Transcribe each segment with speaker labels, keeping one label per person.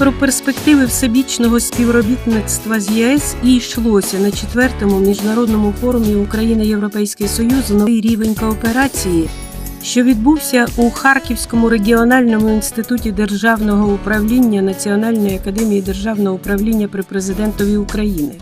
Speaker 1: про перспективи всебічного співробітництва з ЄС і йшлося на четвертому міжнародному форумі Україна Європейський Союз новий рівень кооперації, що відбувся у Харківському регіональному інституті державного управління Національної академії державного управління при президентові України.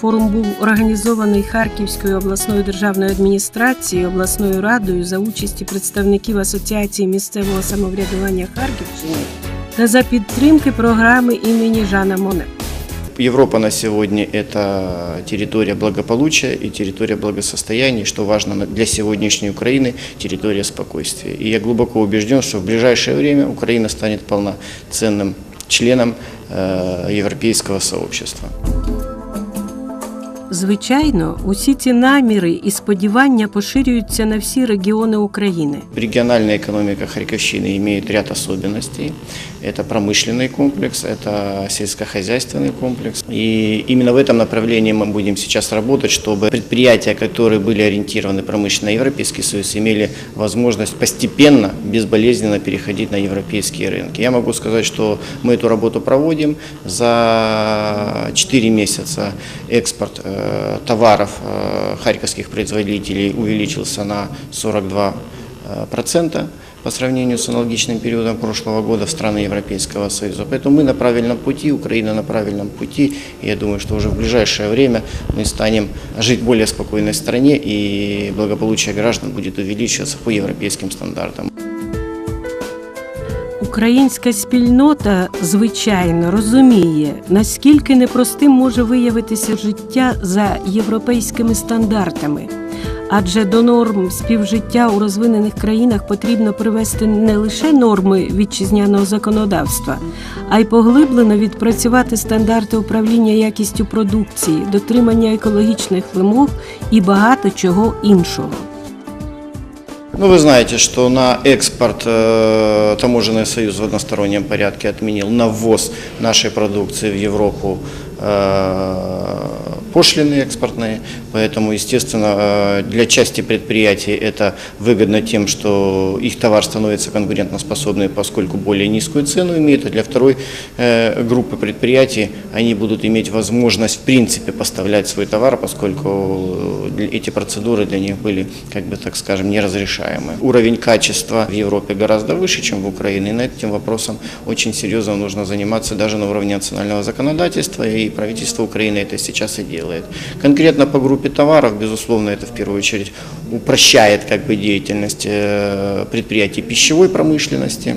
Speaker 1: Форум був організований Харківською обласною державною адміністрацією, обласною радою за участі представників Асоціації місцевого самоврядування Харківщини та за підтримки програми імені Жана Моне.
Speaker 2: Европа на сегодня – это территория благополучия и территория благосостояния, что важно на- для сегодняшней Украины – территория спокойствия. И я глубоко убежден, что в ближайшее время Украина станет полноценным членом э, европейского сообщества.
Speaker 1: Звичайно, усі ці наміри і сподівання поширюються на всі регіони України.
Speaker 2: Региональная экономика Харьковщины имеет ряд особенностей. Это промышленный комплекс, это сельскохозяйственный комплекс. И именно в этом направлении мы будем сейчас работать, чтобы предприятия, которые были ориентированы промышленно на Европейский Союз, имели возможность постепенно, безболезненно переходить на европейские рынки. Я могу сказать, что мы эту работу проводим. За 4 месяца экспорт э, товаров э, харьковских производителей увеличился на 42 э, процента по сравнению с аналогичным периодом прошлого года в страны Европейского Союза. Поэтому мы на правильном пути, Украина на правильном пути. И я думаю, что уже в ближайшее время мы станем жить в более спокойной стране и благополучие граждан будет увеличиваться по европейским стандартам.
Speaker 1: Українська спільнота, звичайно, розуміє, наскільки непростим може виявитися життя за європейськими стандартами. Адже до норм співжиття у розвинених країнах потрібно привести не лише норми вітчизняного законодавства, а й поглиблено відпрацювати стандарти управління якістю продукції, дотримання екологічних вимог і багато чого іншого.
Speaker 2: Ну, вы знаете, что на экспорт э, таможенный союз в одностороннем порядке отменил на ввоз нашей продукции в Европу э, Пошлины экспортные, поэтому, естественно, э, для части предприятий это выгодно тем, что их товар становится конкурентоспособным, поскольку более низкую цену имеет, а для второй э, группы предприятий они будут иметь возможность в принципе поставлять свой товар, поскольку эти процедуры для них были, как бы так скажем, неразрешаемы. Уровень качества в Европе гораздо выше, чем в Украине, и над этим вопросом очень серьезно нужно заниматься даже на уровне национального законодательства, и правительство Украины это сейчас и делает. Конкретно по группе товаров, безусловно, это в первую очередь упрощает как бы деятельность э, предприятий пищевой промышленности,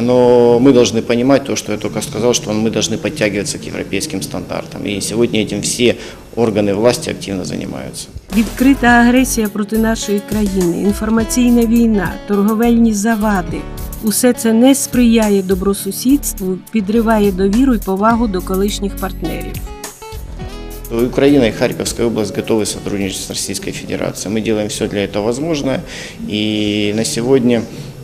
Speaker 2: но мы должны понимать то, что я только сказал, что мы должны подтягиваться к европейским стандартам, и сегодня этим все органы власти активно занимаются.
Speaker 1: Відкрита агресія проти нашої країни, інформаційна війна, торговельні завади усе це не сприяє добросусідству, підриває довіру і повагу до колишніх партнерів.
Speaker 2: Украина и Харьковская область готовы сотрудничать с Российской Федерацией. Мы делаем все для этого возможное. И на сегодня,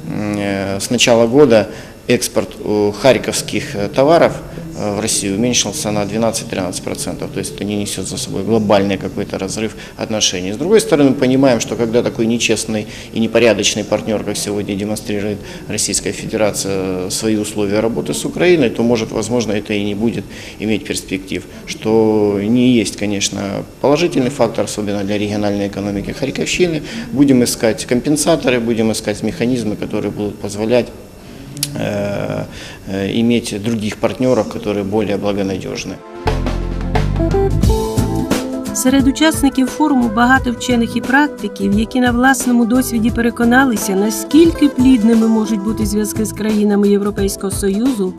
Speaker 2: м, э, с начала года, экспорт э, харьковских э, товаров э, в Россию уменьшился на 12-13%. То есть это не несет за собой глобальный какой-то разрыв отношений. С другой стороны, мы понимаем, что когда такой нечестный и непорядочный партнер, как сегодня демонстрирует Российская Федерация э, свои условия работы с Украиной, то может, возможно, это и не будет иметь перспектив. Что не есть, конечно, положительный фактор, особенно для региональной экономики Харьковщины. Будем искать компенсаторы, будем искать механизмы, которые будут позволять э, э, иметь других партнеров, которые более благонадежны.
Speaker 1: Серед учасників форуму багато вчених і практиків, які на власному досвіді переконалися, наскільки плідними можуть бути зв'язки з країнами Європейського Союзу,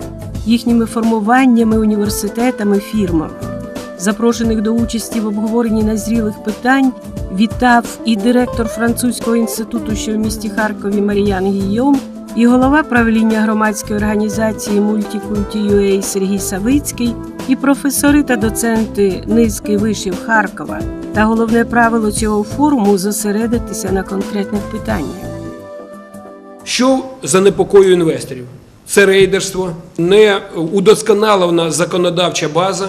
Speaker 1: їхніми формуваннями, університетами, фірмами. Запрошених до участі в обговоренні назрілих питань вітав і директор французького інституту, що в місті Харкові Маріян Гійом, і голова правління громадської організації Multiculti.ua Сергій Савицький, і професори та доценти низки вишів Харкова. Та головне правило цього форуму зосередитися на конкретних питаннях.
Speaker 3: Що занепокоює інвесторів? Це рейдерство, не удосконалена законодавча база,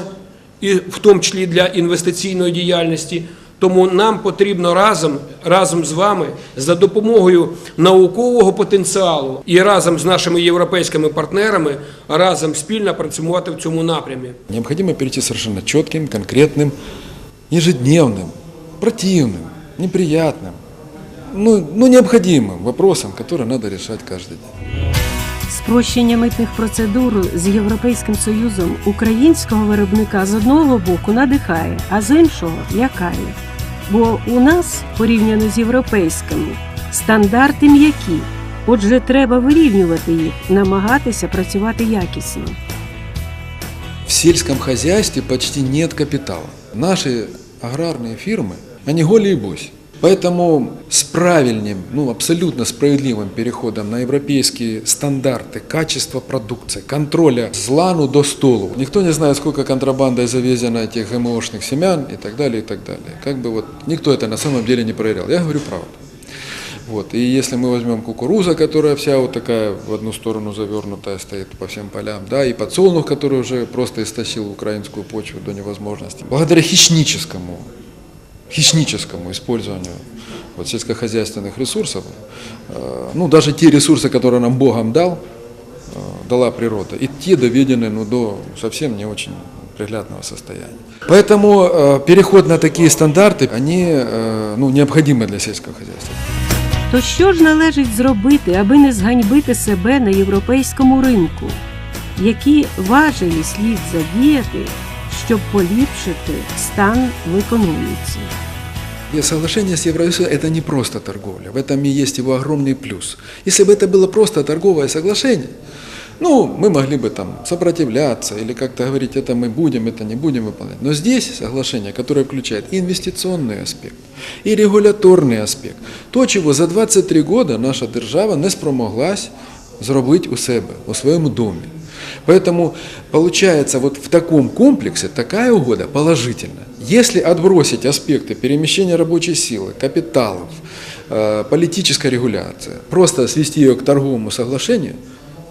Speaker 3: і в тому числі для інвестиційної діяльності, Тому нам потрібно разом, разом з вами за допомогою наукового потенціалу і разом з нашими європейськими партнерами разом спільно працювати в цьому напрямі.
Speaker 4: Необходимо перейти совершенно четким, конкретным, ежедневным, противным, неприятным, ну, ну необходимым вопросом, который надо решать каждый день.
Speaker 1: Спрощення митних процедур з Європейським Союзом українського виробника з одного боку надихає, а з іншого лякає. Бо у нас, порівняно з європейськими, стандарти м'які. Отже, треба вирівнювати їх, намагатися працювати якісно.
Speaker 4: В сельском хозяйстве почти нет капитала. Наши аграрные фирмы, они голи и бось. Поэтому с правильным, ну абсолютно справедливым переходом на европейские стандарты качества продукции, контроля с лану до столу. Никто не знает, сколько контрабандой завезено этих ГМОшных семян и так далее, и так далее. Как бы вот никто это на самом деле не проверял. Я говорю правду. Вот. И если мы возьмем кукуруза, которая вся вот такая в одну сторону завернутая стоит по всем полям, да, и подсолнух, который уже просто истощил украинскую почву до невозможности. Благодаря хищническому, хищническому использованию вот, сельскохозяйственных ресурсов, э, ну, даже те ресурсы, которые нам Богом дал, э, дала природа, и те доведены ну, до совсем не очень приглядного состояния. Поэтому э, переход на такие стандарты, они э, ну, необходимы для сельского хозяйства.
Speaker 1: То що ж належить зробити, аби не зганьбити себе на європейському ринку? Які важелі слід задіяти, щоб поліпшити стан в економіці?
Speaker 4: И Соглашение с Евросоюзом – это не просто торговля, в этом и есть его огромный плюс. Если бы это было просто торговое соглашение, ну, мы могли бы там сопротивляться или как-то говорить, это мы будем, это не будем выполнять. Но здесь соглашение, которое включает и инвестиционный аспект, и регуляторный аспект, то, чего за 23 года наша держава не спромоглась зробити у себе, у своєму домі. Поэтому получается вот в таком комплексе такая угода положительна. Если отбросить аспекты перемещения рабочей силы, капиталов, э, политической регуляции, просто свести ее к торговому соглашению,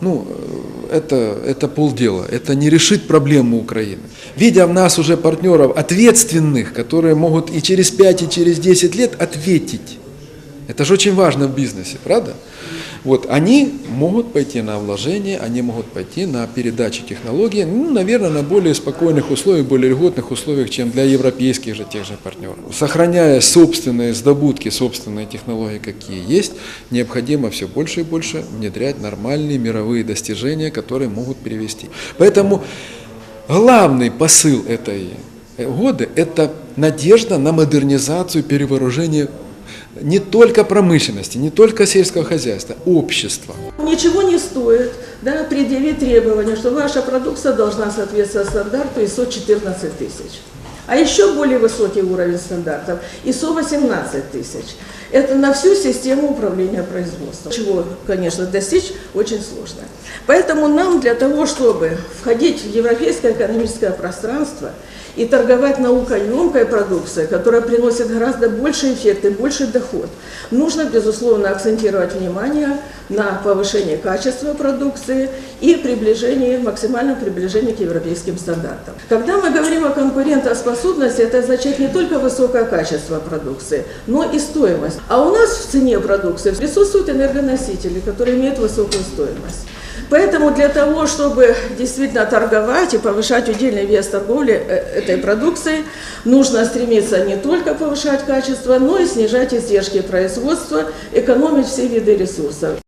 Speaker 4: ну, э, это, это полдела, это не решит проблему Украины. Видя в нас уже партнеров ответственных, которые могут и через 5, и через 10 лет ответить, это же очень важно в бизнесе, правда? Вот, они могут пойти на вложение, они могут пойти на передачу технологий, ну, наверное, на более спокойных условиях, более льготных условиях, чем для европейских же тех же партнеров. Сохраняя собственные сдобутки, собственные технологии, какие есть, необходимо все больше и больше внедрять нормальные мировые достижения, которые могут перевести. Поэтому главный посыл этой годы – это надежда на модернизацию, перевооружение не только промышленности, не только сельского хозяйства, общества.
Speaker 5: Ничего не стоит да, предъявить требования, что ваша продукция должна соответствовать стандарту ISO 14 тысяч. А еще более высокий уровень стандартов ISO 18 тысяч. Это на всю систему управления производством. Чего, конечно, достичь очень сложно. Поэтому нам для того, чтобы входить в европейское экономическое пространство и торговать наукоемкой продукцией, которая приносит гораздо больше эффект и больше доход, нужно, безусловно, акцентировать внимание на повышении качества продукции и приближении, максимальном приближении к европейским стандартам. Когда мы говорим о конкурентоспособности, это означает не только высокое качество продукции, но и стоимость. А у нас в цене продукции присутствуют энергоносители, которые имеют высокую стоимость. Поэтому для того, чтобы действительно торговать и повышать удельный вес торговли э, этой продукции, нужно стремиться не только повышать качество, но и снижать издержки производства, экономить все виды ресурсов.